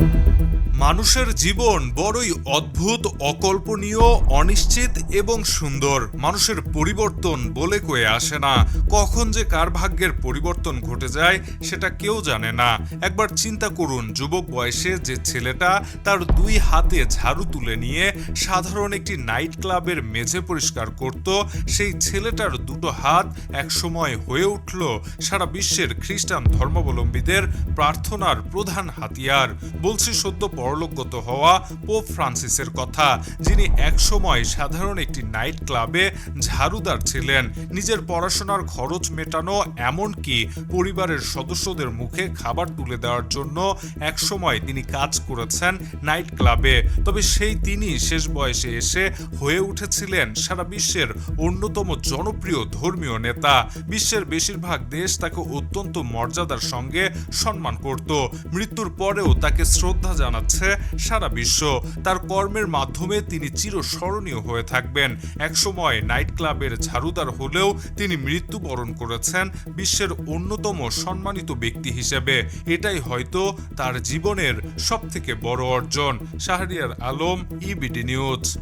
you মানুষের জীবন বড়ই অদ্ভুত, অকল্পনীয়, অনিশ্চিত এবং সুন্দর। মানুষের পরিবর্তন বলে কয়ে আসে না। কখন যে কার ভাগ্যের পরিবর্তন ঘটে যায় সেটা কেউ জানে না। একবার চিন্তা করুন, যুবক বয়সে যে ছেলেটা তার দুই হাতে ঝাড়ু তুলে নিয়ে সাধারণ একটি নাইট ক্লাবের মেঝে পরিষ্কার করত। সেই ছেলেটার দুটো হাত একসময় হয়ে উঠল সারা বিশ্বের খ্রিস্টান ধর্মাবলম্বীদের প্রার্থনার প্রধান হাতিয়ার। বলছি সদ্য পরলোকগত হওয়া পোপ ফ্রান্সিসের কথা। যিনি একসময় সাধারণ একটি নাইট ক্লাবে ঝাড়ুদার ছিলেন। নিজের পড়াশোনার খরচ মেটানো, এমনকি পরিবারের সদস্যদের মুখে খাবার তুলে দেওয়ার জন্য একসময় তিনি কাজ করেছেন নাইট ক্লাবে। তবে সেই তিনি শেষ বয়সে এসে হয়ে উঠেছিলেন সারা বিশ্বের অন্যতম জনপ্রিয় ধর্মীয় নেতা। বিশ্বের বেশিরভাগ দেশ তাকে অত্যন্ত মর্যাদার সঙ্গে সম্মান করত। মৃত্যুর পরেও তাকে শ্রদ্ধা জানাচ্ছে সারা বিশ্ব। তার কর্মের মাধ্যমে তিনি চিরস্মরণীয় হয়ে থাকবেন। একসময় নাইট ক্লাবের ঝাড়ুদার হলেও তিনি মৃত্যুবরণ করেছেন বিশ্বের অন্যতম সম্মানিত ব্যক্তি হিসেবে। এটাই হয়তো তার জীবনের সবথেকে বড় অর্জন। Shahriar Alam EBD news